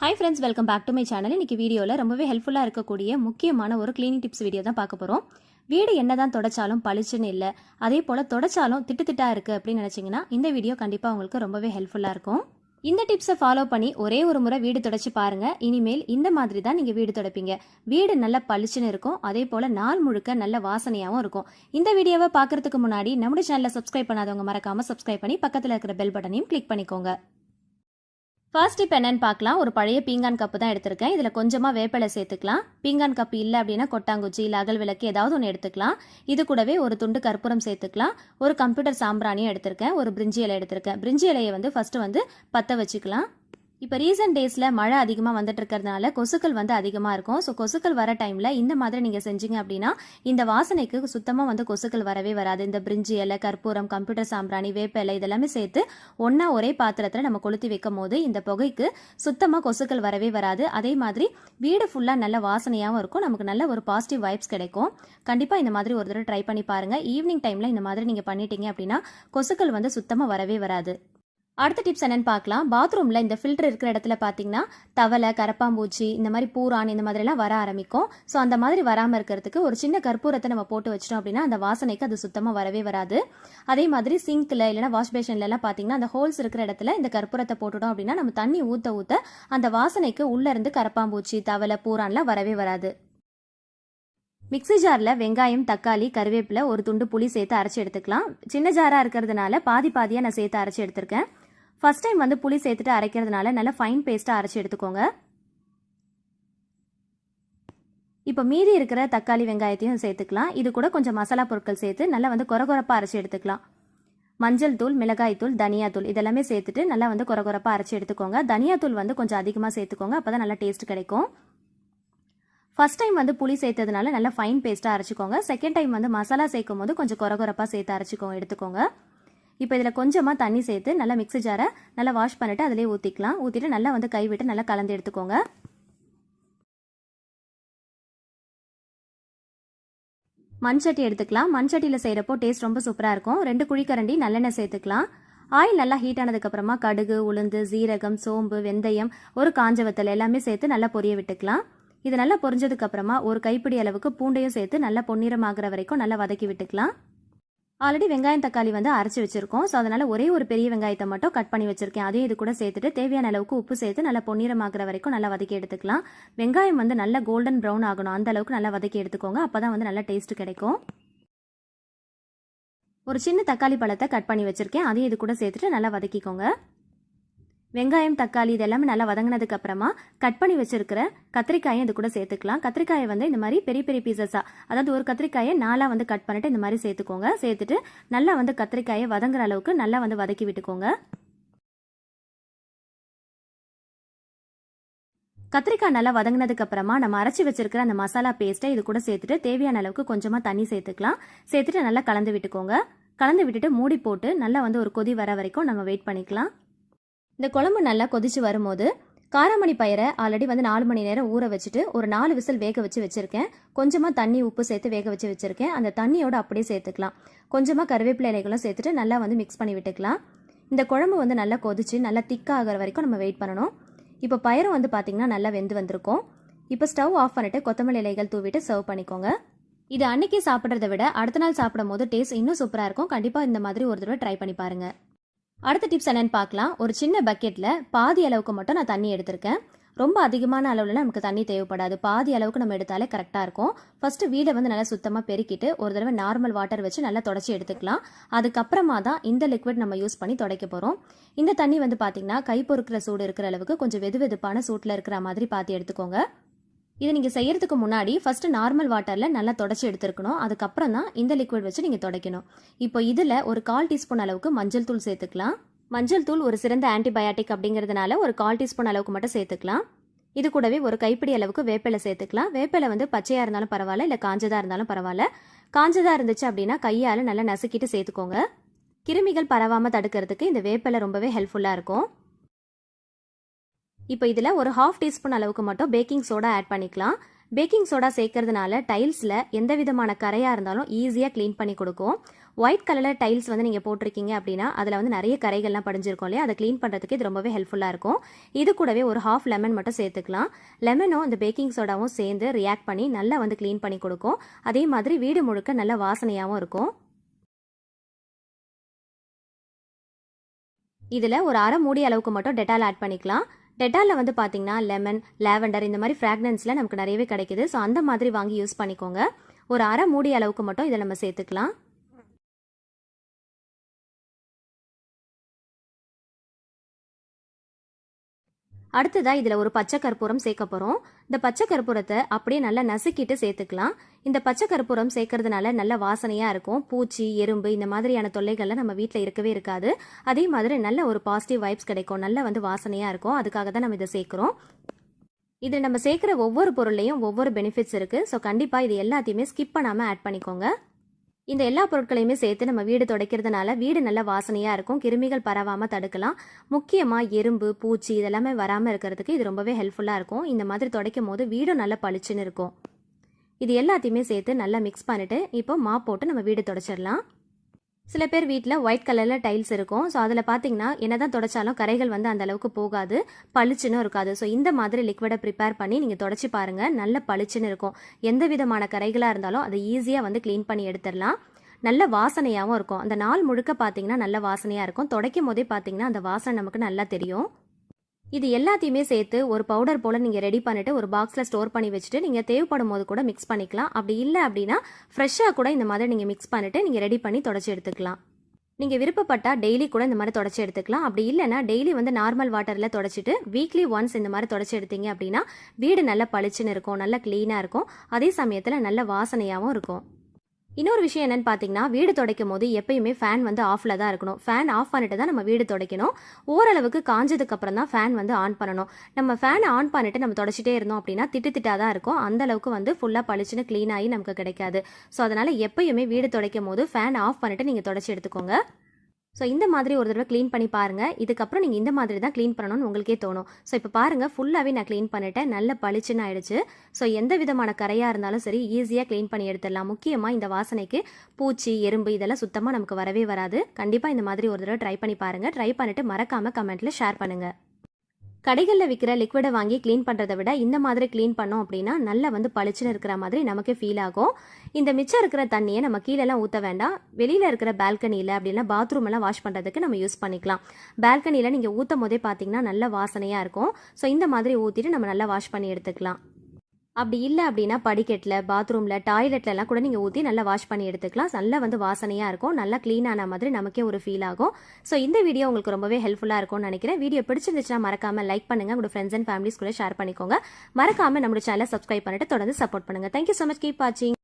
Hi friends welcome back to my channel இன்றைக்கி வீடியோவில் ரொம்பவே ஹெல்ப்ஃபுல்லாக இருக்கக்கூடிய முக்கியமான ஒரு க்ளீனிங் டிப்ஸ் வீடியோ தான் பார்க்க போகிறோம் வீடு என்னதான் தொடச்சாலும் பளிச்சுன்னு இல்லை அதே போல் தொடச்சாலும் திட்டு திட்டாக இருக்குது அப்படின்னு நினச்சிங்கன்னா இந்த வீடியோ கண்டிப்பாக உங்களுக்கு ரொம்பவே ஹெல்ப்ஃபுல்லாக இருக்கும். இந்த டிப்ஸை ஃபாலோ பண்ணி ஒரே ஒரு முறை வீடு தொடச்சி பாருங்கள் இனிமேல் இந்த மாதிரி தான் நீங்கள் வீடு தொடப்பீங்க. வீடு நல்ல பளிச்சுன்னு இருக்கும் அதே போல் நாள் முழுக்க நல்ல வாசனையாகவும் இருக்கும். இந்த வீடியோவை பார்க்கறதுக்கு முன்னாடி நம்முடைய சேனலை சப்ஸ்கிரைப் பண்ணாதவங்க மறக்காமல் சப்ஸ்கிரைப் பண்ணி பக்கத்தில் இருக்கிற பெல் பட்டனையும் கிளிக் பண்ணிக்கோங்க. ஃபர்ஸ்ட் இப்போ என்னென்னு பார்க்கலாம். ஒரு பழைய பீங்கான் கப்பு தான் எடுத்திருக்கேன். இதில் கொஞ்சமாக வேப்பிலை சேர்த்துக்கலாம். பீங்கான் கப்பு இல்லை அப்படின்னா கொட்டாங்குச்சி இல்லை அகல் விளக்கு ஏதாவது ஒன்று எடுத்துக்கலாம். இது கூடவே ஒரு துண்டு கற்பூரம் சேர்த்துக்கலாம். ஒரு கம்ப்யூட்டர் சாம்பிராணியும் எடுத்திருக்கேன். ஒரு பிரிஞ்சி இலை எடுத்திருக்கேன். பிரிஞ்சி இலையை வந்து ஃபஸ்ட்டு வந்து பற்ற வச்சுக்கலாம். இப்போ ரீசன்ட் டேஸில் மழை அதிகமாக வந்துட்டு இருக்கிறதுனால கொசுக்கள் வந்து அதிகமாக இருக்கும். ஸோ கொசுக்கள் வர டைமில் இந்த மாதிரி நீங்கள் செஞ்சீங்க அப்படின்னா இந்த வாசனைக்கு சுத்தமாக வந்து கொசுக்கள் வரவே வராது. இந்த பிரிஞ்சி இலை கற்பூரம் கம்ப்யூட்டர் சாம்பிராணி வேப்ப இலை இதெல்லாமே சேர்த்து ஒன்றா ஒரே பாத்திரத்தில் நம்ம கொளுத்தி வைக்கும் போது இந்த புகைக்கு சுத்தமாக கொசுக்கள் வரவே வராது. அதே மாதிரி வீடு ஃபுல்லாக நல்ல வாசனையாகவும் இருக்கும். நமக்கு நல்ல ஒரு பாசிட்டிவ் வைப்ஸ் கிடைக்கும். கண்டிப்பாக இந்த மாதிரி ஒரு தடவை ட்ரை பண்ணி பாருங்கள் ஈவினிங் டைமில் இந்த மாதிரி நீங்கள் பண்ணிட்டீங்க அப்படின்னா கொசுக்கள் வந்து சுத்தமாக வரவே வராது. அடுத்த டிப்ஸ் என்னன்னு பார்க்கலாம். பாத்ரூமில் இந்த ஃபில்டர் இருக்கிற இடத்துல பார்த்தீங்கன்னா தவளை கரப்பாம்பூச்சி இந்த மாதிரி பூரான் இந்த மாதிரிலாம் வர ஆரம்பிக்கும். ஸோ அந்த மாதிரி வராமல் இருக்கிறதுக்கு ஒரு சின்ன கற்பூரத்தை நம்ம போட்டு வச்சிட்டோம் அப்படின்னா அந்த வாசனைக்கு அது சுத்தமாக வரவே வராது. அதே மாதிரி சிங்க்கில் இல்லைனா வாஷ் பேஷன்லலாம் பார்த்தீங்கன்னா அந்த ஹோல்ஸ் இருக்கிற இடத்துல இந்த கற்பூரத்தை போட்டுட்டோம் அப்படின்னா நம்ம தண்ணி ஊற்ற ஊற்ற அந்த வாசனைக்கு உள்ளேருந்து கரப்பாம்பூச்சி தவளை பூரான்லாம் வரவே வராது. மிக்ஸி ஜாரில் வெங்காயம் தக்காளி கருவேப்பிலை ஒரு துண்டு புளி சேர்த்து அரைச்சி எடுத்துக்கலாம். சின்ன ஜாராக இருக்கிறதுனால பாதி பாதியாக நான் சேர்த்து அரைச்சி எடுத்திருக்கேன். ஃபர்ஸ்ட் டைம் வந்து புளி சேர்த்துட்டு அரைக்கிறதுனால நல்லா ஃபைன் பேஸ்ட்டாக அரைச்சி எடுத்துக்கோங்க. இப்போ மீதி இருக்கிற தக்காளி வெங்காயத்தையும் சேர்த்துக்கலாம். இது கூட கொஞ்சம் மசாலா பொருட்கள் சேர்த்து நல்லா வந்து கொரகொரப்பாக அரைச்சி எடுத்துக்கலாம். மஞ்சள் தூள் மிளகாய் தூள் தனியாத்தூள் இதெல்லாமே சேர்த்துட்டு நல்லா வந்து கொரகொரப்பாக அரைச்சி எடுத்துக்கோங்க. தனியாத்தூள் வந்து கொஞ்சம் அதிகமாக சேர்த்துக்கோங்க. அப்போ தான் நல்லா டேஸ்ட் கிடைக்கும். ஃபர்ஸ்ட் டைம் வந்து புளி சேர்த்ததுனால நல்லா ஃபைன் பேஸ்ட்டாக அரைச்சிக்கோங்க. செகண்ட் டைம் வந்து மசாலா சேர்க்கும் போது கொஞ்சம் கொரகொரப்பாக சேர்த்து அரைச்சிக்கோங்க எடுத்துக்கோங்க. இப்போ இதில் கொஞ்சமாக தண்ணி சேர்த்து நல்லா மிக்ஸி ஜாரை நல்லா வாஷ் பண்ணிவிட்டு அதிலே ஊற்றிக்கலாம் ஊற்றிட்டு நல்லா வந்து கைவிட்டு நல்லா கலந்து எடுத்துக்கோங்க. மண்சட்டி எடுத்துக்கலாம். மண்சட்டியில் செய்கிறப்போ டேஸ்ட் ரொம்ப சூப்பராக இருக்கும். ரெண்டு குழிக்கரண்டி நல்லெண்ணெய் சேர்த்துக்கலாம். ஆயில் நல்லா ஹீட் ஆனதுக்கப்புறமா கடுகு உளுந்து சீரகம் சோம்பு வெந்தயம் ஒரு காஞ்ச வத்தல் எல்லாமே சேர்த்து நல்லா பொரிய விட்டுக்கலாம். இது நல்லா பொரிஞ்சதுக்கப்புறமா ஒரு கைப்பிடி அளவுக்கு பூண்டையும் சேர்த்து நல்லா பொன்னிறமாகிற வரைக்கும் நல்லா வதக்கி விட்டுக்கலாம். ஆல்ரெடி வெங்காயம் தக்காளி வந்து அரைச்சி வச்சிருக்கோம். ஸோ அதனால ஒரே ஒரு பெரிய வெங்காயத்தை மட்டும் கட் பண்ணி வச்சிருக்கேன். அதையும் இது கூட சேர்த்துட்டு தேவையான அளவுக்கு உப்பு சேர்த்து நல்லா பொன்னிறமாக்குற வரைக்கும் நல்லா வதக்கி எடுத்துக்கலாம். வெங்காயம் வந்து நல்லா கோல்டன் ப்ரௌன் ஆகணும். அந்த அளவுக்கு நல்லா வதக்கி எடுத்துக்கோங்க. அப்பதான் வந்து நல்லா டேஸ்ட் கிடைக்கும். ஒரு சின்ன தக்காளி பழத்தை கட் பண்ணி வச்சிருக்கேன். அதையும் இது கூட சேர்த்துட்டு நல்லா வதக்கிக்கோங்க. வெங்காயம் தக்காளி இது எல்லாமே நல்லா வதங்கினதுக்கு அப்புறமா கட் பண்ணி வச்சிருக்கிற கத்திரிக்காயை இது கூட சேர்த்துக்கலாம். கத்திரிக்காயை வந்து இந்த மாதிரி பெரிய பெரிய பீசஸா அதாவது ஒரு கத்திரிக்காயை நாளாக வந்து கட் பண்ணிட்டு இந்த மாதிரி சேர்த்துக்கோங்க. சேர்த்துட்டு நல்லா வந்து கத்திரிக்காயை வதங்குற அளவுக்கு நல்லா வந்து வதக்கி விட்டுக்கோங்க. கத்திரிக்காய் நல்லா வதங்கினதுக்கு அப்புறமா நம்ம அரைச்சி வச்சிருக்கிற அந்த மசாலா பேஸ்ட்டை இது கூட சேர்த்துட்டு தேவையான அளவுக்கு கொஞ்சமாக தண்ணி சேர்த்துக்கலாம். சேர்த்துட்டு நல்லா கலந்து விட்டுக்கோங்க. கலந்து விட்டுட்டு மூடி போட்டு நல்லா வந்து ஒரு கொதி வர வரைக்கும் நம்ம வெயிட் பண்ணிக்கலாம். இந்த குழம்பு நல்லா கொதிச்சு வரும்போது காராமணி பயிரை ஆல்ரெடி வந்து நாலு மணி நேரம் ஊற வச்சுட்டு ஒரு நாலு விசில் வேக வச்சு வச்சுருக்கேன். கொஞ்சமாக தண்ணி உப்பு சேர்த்து வேக வச்சு வச்சுருக்கேன். அந்த தண்ணியோட அப்படியே சேர்த்துக்கலாம். கொஞ்சமாக கருவேப்பிலை இலைகளும் சேர்த்துட்டு நல்லா வந்து மிக்ஸ் பண்ணி விட்டுக்கலாம். இந்த குழம்பு வந்து நல்லா கொதிச்சு நல்லா திக்காகிற வரைக்கும் நம்ம வெயிட் பண்ணணும். இப்போ பயிரும் வந்து பார்த்திங்கன்னா நல்லா வெந்து வந்திருக்கும். இப்போ ஸ்டவ் ஆஃப் பண்ணிட்டு கொத்தமல்லி இலைகள் தூவிட்டு சர்வ் பண்ணிக்கோங்க. இது அன்னைக்கு சாப்பிட்றத விட அடுத்த நாள் சாப்பிடும் போது டேஸ்ட் இன்னும் சூப்பராக இருக்கும். கண்டிப்பாக இந்த மாதிரி ஒரு தடவை ட்ரை பண்ணி பாருங்க. அடுத்த டிப்ஸ் என்னன்னு பார்க்கலாம். ஒரு சின்ன பக்கெட்டில் பாதி அளவுக்கு மட்டும் நான் தண்ணி எடுத்திருக்கேன். ரொம்ப அதிகமான அளவில் நமக்கு தண்ணி தேவைப்படாது. பாதி அளவுக்கு நம்ம எடுத்தாலே கரெக்டாக இருக்கும். ஃபஸ்ட்டு வீடை வந்து நல்லா சுத்தமாக பெருக்கிட்டு ஒரு தடவை நார்மல் வாட்டர் வச்சு நல்லா தொடச்சி எடுத்துக்கலாம். அதுக்கப்புறமா தான் இந்த லிக்விட் நம்ம யூஸ் பண்ணி துடைக்க போகிறோம் இந்த தண்ணி வந்து பார்த்திங்கன்னா கை பொறுக்கிற சூடு இருக்கிற அளவுக்கு கொஞ்சம் வெது வெதுப்பான சூட்டில் இருக்கிற மாதிரி பார்த்து எடுத்துக்கோங்க. இதை நீங்கள் செய்யறதுக்கு முன்னாடி ஃபஸ்ட்டு நார்மல் வாட்டரில் நல்லா தொடச்சி எடுத்துருக்கணும். அதுக்கப்புறம் தான் இந்த லிக்விட் வச்சு நீங்கள் துடைக்கணும். இப்போ இதில் ஒரு கால் டீஸ்பூன் அளவுக்கு மஞ்சள் தூள் சேர்த்துக்கலாம். மஞ்சள் தூள் ஒரு சிறந்த ஆன்டிபயாட்டிக் அப்படிங்கிறதுனால ஒரு கால் டீஸ்பூன் அளவுக்கு மட்டும் சேர்த்துக்கலாம். இது கூடவே ஒரு கைப்பிடி அளவுக்கு வேப்பிலை சேர்த்துக்கலாம். வேப்பிலை வந்து பச்சையாக இருந்தாலும் பரவாயில்ல இல்லை காஞ்சதாக இருந்தாலும் பரவாயில்ல. காஞ்சதாக இருந்துச்சு அப்படின்னா கையால் நல்லா நசுக்கிட்டு சேர்த்துக்கோங்க. கிருமிகள் பரவாமல் தடுக்கிறதுக்கு இந்த வேப்பிலை ரொம்பவே ஹெல்ப்ஃபுல்லாக இருக்கும். இப்போ இதில் ஒரு ஹாஃப் டீஸ்பூன் அளவுக்கு மட்டும் பேக்கிங் சோடா ஆட் பண்ணிக்கலாம். பேக்கிங் சோடா சேர்க்கறதுனால டைல்ஸில் எந்த விதமான கரையாக இருந்தாலும் ஈஸியாக க்ளீன் பண்ணி கொடுக்கும். ஒயிட் கலரில் டைல்ஸ் வந்து நீங்கள் போட்டிருக்கீங்க அப்படின்னா அதில் வந்து நிறைய கரைகள்லாம் படிஞ்சிருக்கும் இல்லையா? அதை க்ளீன் பண்ணுறதுக்கு இது ரொம்பவே ஹெல்ப்ஃபுல்லாக இருக்கும். இது கூடவே ஒரு ஹாஃப் லெமன் மட்டும் சேர்த்துக்கலாம். லெமனும் இந்த பேக்கிங் சோடாவும் சேர்ந்து ரியாக்ட் பண்ணி நல்லா வந்து க்ளீன் பண்ணி கொடுக்கும். அதே மாதிரி வீடு முழுக்க நல்ல வாசனையாகவும் இருக்கும். இதில் ஒரு அரை மூடி அளவுக்கு மட்டும் டெட்டால் ஆட் பண்ணிக்கலாம். டெட்டாலில் வந்து பார்த்தீங்கன்னா லெமன் லேவெண்டர் இந்த மாதிரி ஃப்ராக்னன்ஸில் நமக்கு நிறையவே கிடைக்குது. ஸோ அந்த மாதிரி வாங்கி யூஸ் பண்ணிக்கோங்க. ஒரு அரை மூடி அளவுக்கு மட்டும் இதை நம்ம சேர்த்துக்கலாம். அடுத்ததாக இதில் ஒரு பச்சை கற்பூரம் சேர்க்க போகிறோம் இந்த பச்சை கற்பூரத்தை அப்படியே நல்லா நசுக்கிட்டு சேர்த்துக்கலாம். இந்த பச்சை கற்பூரம் சேர்க்கறதுனால நல்ல வாசனையாக இருக்கும். பூச்சி எறும்பு இந்த மாதிரியான தொல்லைகள்லாம் நம்ம வீட்டில் இருக்கவே இருக்காது. அதே மாதிரி நல்ல ஒரு பாசிட்டிவ் வைப்ஸ் கிடைக்கும். நல்ல வந்து வாசனையாக இருக்கும். அதுக்காக தான் நம்ம இதை சேர்க்குறோம். இது நம்ம சேர்க்குற ஒவ்வொரு பொருளையும் ஒவ்வொரு பெனிஃபிட்ஸ் இருக்குது ஸோ கண்டிப்பாக இது எல்லாத்தையுமே ஸ்கிப் பண்ணாமல் ஆட் பண்ணிக்கோங்க. இந்த எல்லா பொருட்களையுமே சேர்த்து நம்ம வீடு துடைக்கிறதுனால வீடு நல்ல வாசனையாக இருக்கும். கிருமிகள் பரவாமல் தடுக்கலாம். முக்கியமாக எறும்பு பூச்சி இதெல்லாமே வராமல் இருக்கிறதுக்கு இது ரொம்பவே ஹெல்ப்ஃபுல்லாக இருக்கும். இந்த மாதிரி துடைக்கும் போது வீடும் நல்லா பளிச்சுன்னு இருக்கும். இது எல்லாத்தையுமே சேர்த்து நல்லா மிக்ஸ் பண்ணிவிட்டு இப்போ மாப் போட்டு நம்ம வீடு துடைச்சிடலாம். சில பேர் வீட்டில் ஒயிட் கலரில் டைல்ஸ் இருக்கும். ஸோ அதில் பார்த்தீங்கன்னா என்னதான் துடைச்சாலும் கரைகள் வந்து அந்த அளவுக்கு போகாது. பளிச்சுன்னு இருக்காது. ஸோ இந்த மாதிரி லிக்விடை ப்ரிப்பேர் பண்ணி நீங்கள் தொடச்சி பாருங்கள் நல்ல பளிச்சுன்னு இருக்கும். எந்த விதமான கரைகளாக இருந்தாலும் அதை ஈஸியாக வந்து க்ளீன் பண்ணி எடுத்துடலாம். நல்ல வாசனையாகவும் இருக்கும். அந்த நாள் முழுக்க பார்த்தீங்கன்னா நல்ல வாசனையாக இருக்கும். துடைக்கும் போதே பார்த்தீங்கன்னா அந்த வாசனை நமக்கு நல்லா தெரியும். இது எல்லாத்தையுமே சேர்த்து ஒரு பவுடர் போல் நீங்கள் ரெடி பண்ணிவிட்டு ஒரு பாக்ஸில் ஸ்டோர் பண்ணி வச்சுட்டு நீங்கள் தேவைப்படும் போது கூட மிக்ஸ் பண்ணிக்கலாம். அப்படி இல்லை அப்படின்னா ஃப்ரெஷ்ஷாக கூட இந்த மாதிரி நீங்கள் மிக்ஸ் பண்ணிவிட்டு நீங்கள் ரெடி பண்ணி தொடச்சி எடுத்துக்கலாம். நீங்கள் விருப்பப்பட்டால் டெய்லி கூட இந்த மாதிரி தொடச்சி எடுத்துக்கலாம். அப்படி இல்லைனா டெய்லி வந்து நார்மல் வாட்டரில் தொடச்சிட்டு வீக்லி ஒன்ஸ் இந்த மாதிரி தொடச்சி எடுத்தீங்க அப்படின்னா வீடு நல்லா பளிச்சுன்னு இருக்கும் நல்லா க்ளீனாக இருக்கும். அதே சமயத்தில் நல்ல வாசனையாகவும் இருக்கும். இன்னொரு விஷயம் என்னன்னு பார்த்தீங்கன்னா வீடு துடைக்கும் போது எப்பயுமே ஃபேன் வந்து ஆஃபில் தான் இருக்கணும். ஃபேன் ஆஃப் பண்ணிட்டு தான் நம்ம வீடு துடைக்கணும். ஓரளவுக்கு காஞ்சதுக்கப்புறம் தான் ஃபேன் வந்து ஆன் பண்ணணும். நம்ம ஃபேன் ஆன் பண்ணிட்டு நம்ம தொடச்சிட்டே இருந்தோம் அப்படின்னா திட்டு திட்டாக தான் இருக்கும். அந்த அளவுக்கு வந்து ஃபுல்லாக பளிச்சுன்னு க்ளீன் ஆகி நமக்கு கிடைக்காது. ஸோ அதனால் எப்பயுமே வீடு துடைக்கும் போது ஃபேன் ஆஃப் பண்ணிட்டு நீங்கள் தொடச்சி எடுத்துக்கோங்க. ஸோ இந்த மாதிரி ஒரு தடவை க்ளீன் பண்ணி பாருங்கள் இதுக்கப்புறம் நீங்கள் இந்த மாதிரி தான் க்ளீன் பண்ணணும்னு உங்களுக்கே தோணும். ஸோ இப்போ பாருங்கள் ஃபுல்லாகவே நான் க்ளீன் பண்ணிட்டேன். நல்ல பளிச்சுன்னு ஆயிடுச்சு. ஸோ எந்த விதமான கரையாக இருந்தாலும் சரி ஈஸியாக க்ளீன் பண்ணி எடுத்துடலாம். முக்கியமாக இந்த வாசனைக்கு பூச்சி எறும்பு இதெல்லாம் சுத்தமாக நமக்கு வரவே வராது. கண்டிப்பாக இந்த மாதிரி ஒரு தடவை ட்ரை பண்ணி பாருங்கள் ட்ரை பண்ணிவிட்டு மறக்காமல் கமெண்ட்டில் ஷேர் பண்ணுங்கள் கடைகளில் விற்கிற லிக்விடை வாங்கி க்ளீன் பண்ணுறதை விட இந்த மாதிரி க்ளீன் பண்ணோம் அப்படின்னா நல்லா வந்து பளிச்சுன்னு இருக்கிற மாதிரி நமக்கு ஃபீல் ஆகும். இந்த மிச்சம் இருக்கிற தண்ணியை நம்ம கீழெல்லாம் ஊற்ற வேண்டாம். வெளியில் இருக்கிற பால்கனியில் அப்படின்னா பாத்ரூம் எல்லாம் வாஷ் பண்ணுறதுக்கு நம்ம யூஸ் பண்ணிக்கலாம். பால்கனியில் நீங்கள் ஊற்றும் போதே பார்த்தீங்கன்னா நல்ல வாசனையாக இருக்கும். ஸோ இந்த மாதிரி ஊற்றிட்டு நம்ம நல்லா வாஷ் பண்ணி எடுத்துக்கலாம். அப்படி இல்லை அப்படின்னா படிக்கட்டில் பாத்ரூமில் டாய்லெட்லலாம் கூட நீங்கள் ஊற்றி நல்லா வாஷ் பண்ணி எடுத்துக்கலாம். நல்லா வந்து வாசனையாக இருக்கும். நல்லா க்ளீன் ஆன மாதிரி நமக்கே ஒரு ஃபீல் ஆகும். ஸோ இந்த வீடியோ உங்களுக்கு ரொம்பவே ஹெல்ப்ஃபுல்லாக இருக்கும்னு நினைக்கிறேன். வீடியோ பிடிச்சிருந்துச்சுன்னா மறக்காமல் லைக் பண்ணுங்கள் உங்களோட ஃப்ரெண்ட்ஸ் அண்ட் ஃபேமிலிஸ் கூட ஷேர் பண்ணிக்கோங்க. மறக்காமல் நம்மளோட சேனலை சப்ஸ்கிரைப் பண்ணிட்டு தொடர்ந்து சப்போர்ட் பண்ணுங்கள் தேங்க்யூ ஸோ மச் கீப் வாட்சிங்